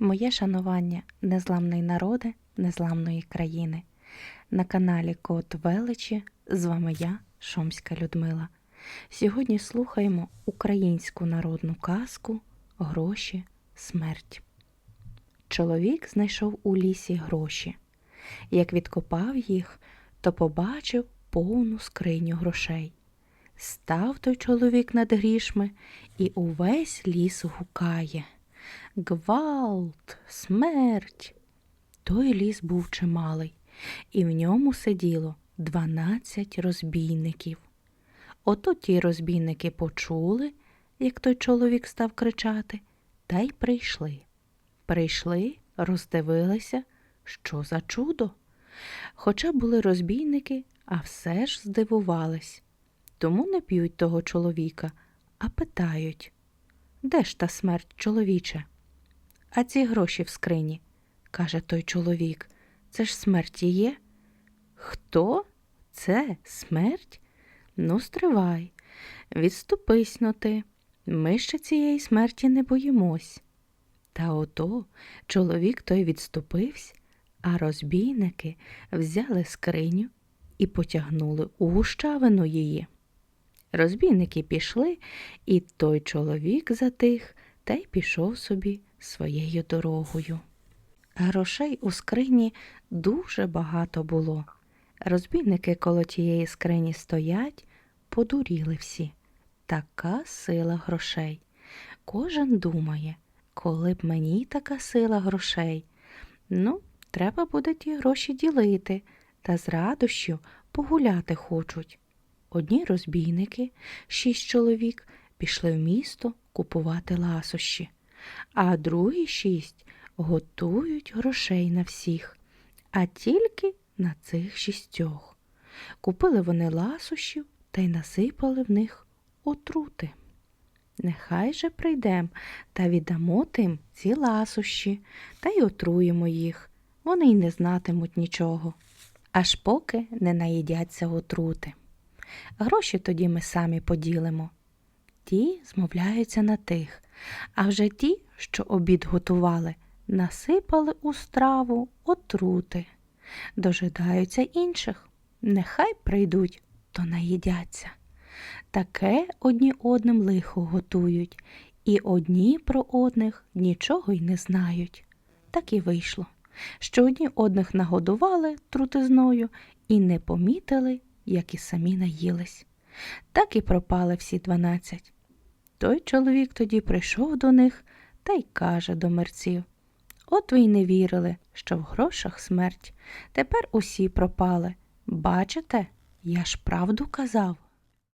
Моє шанування незламний народи незламної країни. На каналі Кот Величі з вами я, Шомська Людмила. Сьогодні слухаємо українську народну казку Гроші, смерть. Чоловік знайшов у лісі гроші. Як відкопав їх, то побачив повну скриню грошей. Став той чоловік над грішми і увесь ліс гукає. Гвалт, смерть. Той ліс був чималий, і в ньому сиділо дванадцять розбійників. Ото ті розбійники почули, як той чоловік став кричати, та й прийшли. Прийшли, роздивилися, що за чудо. Хоча були розбійники, а все ж здивувались. Тому не п'ють того чоловіка, а питають де ж та смерть, чоловіче? А ці гроші в скрині, каже той чоловік. Це ж смерть і є? Хто? Це смерть? Ну, стривай, відступись но ти. Ми ще цієї смерті не боїмось. Та ото чоловік той відступився, а розбійники взяли скриню і потягнули у гущавину її. Розбійники пішли, і той чоловік затих та й пішов собі своєю дорогою. Грошей у скрині дуже багато було. Розбійники коло тієї скрині стоять, подуріли всі. Така сила грошей. Кожен думає, коли б мені така сила грошей. Ну, треба буде ті гроші ділити, та з радощів погуляти хочуть. Одні розбійники, шість чоловік, пішли в місто купувати ласощі, а другі шість готують грошей на всіх, а тільки на цих шістьох. Купили вони ласощів та й насипали в них отрути. Нехай же прийдем та віддамо тим ці ласощі та й отруємо їх. Вони й не знатимуть нічого, аж поки не наїдяться отрути. Гроші тоді ми самі поділимо. Ті змовляються на тих, а вже ті, що обід готували, насипали у страву отрути. Дожидаються інших, нехай прийдуть, то наїдяться. Таке одні одним лихо готують, і одні про одних нічого й не знають. Так і вийшло, що одні одних нагодували трутизною і не помітили, як і самі наїлись. Так і пропали всі дванадцять. Той чоловік тоді прийшов до них та й каже до мерців От ви й не вірили, що в грошах смерть. Тепер усі пропали. Бачите, я ж правду казав.